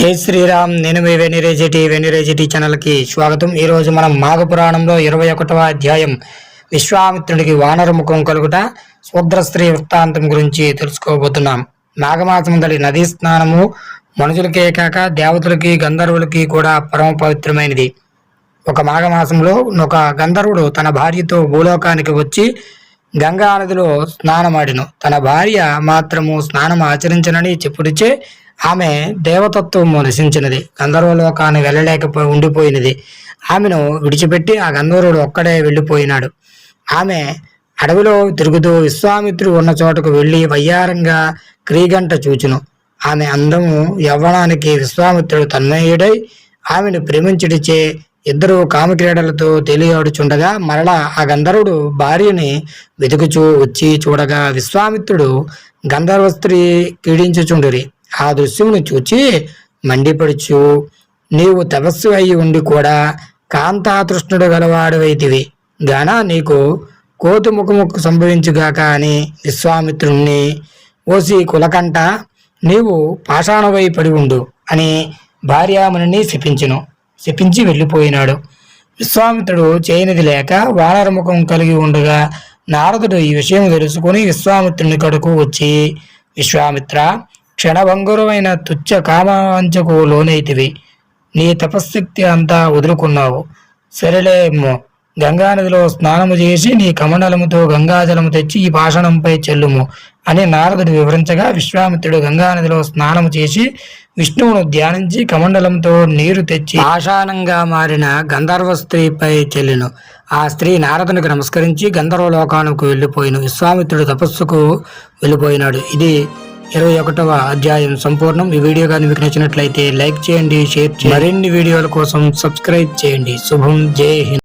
జై శ్రీరామ్. నేను మీ వెనిరేజిటీ వెనిరేజిటీ ఛానల్కి స్వాగతం. ఈరోజు మనం మాఘ పురాణంలో ఇరవై ఒకటవ అధ్యాయం విశ్వామిత్రుడికి వానరముఖం కలుగుట శూద్ర స్త్రీ వృత్తాంతం గురించి తెలుసుకోబోతున్నాం. నాగమాసం దలి నదీ స్నానము మనుషులకే కాక దేవతలకి గంధర్వులకి కూడా పరమ పవిత్రమైనది. ఒక మాఘమాసంలో ఒక గంధర్వుడు తన భార్యతో భూలోకానికి వచ్చి గంగా నదిలో స్నానమాడిను. తన భార్య మాత్రము స్నానం ఆచరించనని చెప్పుడిచే ఆమె దేవతత్వము నశించినది గంధర్వలోకాన్ని వెళ్ళలేకపోయి ఉండిపోయినది. ఆమెను విడిచిపెట్టి ఆ గంధర్వుడు ఒక్కడే వెళ్ళిపోయినాడు. ఆమె అడవిలో తిరుగుతూ విశ్వామిత్రుడు ఉన్న చోటకు వెళ్ళి వయ్యారంగా క్రీగంట చూచును. ఆమె అందము యవ్వనానికి విశ్వామిత్రుడు తన్మయుడై ఆమెను ప్రేమించుడిచే ఇద్దరు కామక్రీడలతో తెలియాడుచుండగా మరలా ఆ గంధర్వుడు భార్యని వెతుకుచూ వచ్చి చూడగా విశ్వామిత్రుడు గంధర్వ స్త్రీ క్రీడించుచుండిరి ఆ దృశ్యమును చూచి మండిపడుచు నీవు తపస్సు అయి ఉండి కూడా కాంతాతృష్ణుడు గలవాడువైతివి. గాన నీకు కోతు ముఖముకు సంభవించుగాక అని విశ్వామిత్రుణ్ణి ఓసి కులకంట నీవు పాషాణవై పడి ఉండు అని భార్యామణిని శపించును. శపించి వెళ్ళిపోయినాడు. విశ్వామిత్రుడు చేయనిది లేక వానరముఖం కలిగి ఉండగా నారదుడు ఈ విషయం తెలుసుకుని విశ్వామిత్రుని కడుకు వచ్చి విశ్వామిత్ర క్షణభంగురమైన తుచ్చ కామాంచకు లోనైతివి. నీ తపశ్శక్తి అంతా వదులుకున్నావు. సరేలేమో గంగానదిలో స్నానము చేసి నీ కమండలముతో గంగాజలము తెచ్చి ఈ పాషణంపై చెల్లుము అని నారదుడు వివరించగా విశ్వామిత్రుడు గంగానదిలో స్నానము చేసి విష్ణువును ధ్యానించి కమండలంతో నీరు తెచ్చి పాషాణంగా మారిన గంధర్వ స్త్రీపై చెల్లిను. ఆ స్త్రీ నారదునికి నమస్కరించి గంధర్వ లోకానికి వెళ్ళిపోయిన విశ్వామిత్రుడు తపస్సుకు వెళ్ళిపోయినాడు. ఇది ఇరవై ఒకటవ అధ్యాయం సంపూర్ణం. ఈ వీడియో కానీ మీకు నచ్చినట్లయితే లైక్ చేయండి షేర్ చేయండి. మరిన్ని వీడియోల కోసం సబ్స్క్రైబ్ చేయండి. శుభం. జై హింద్.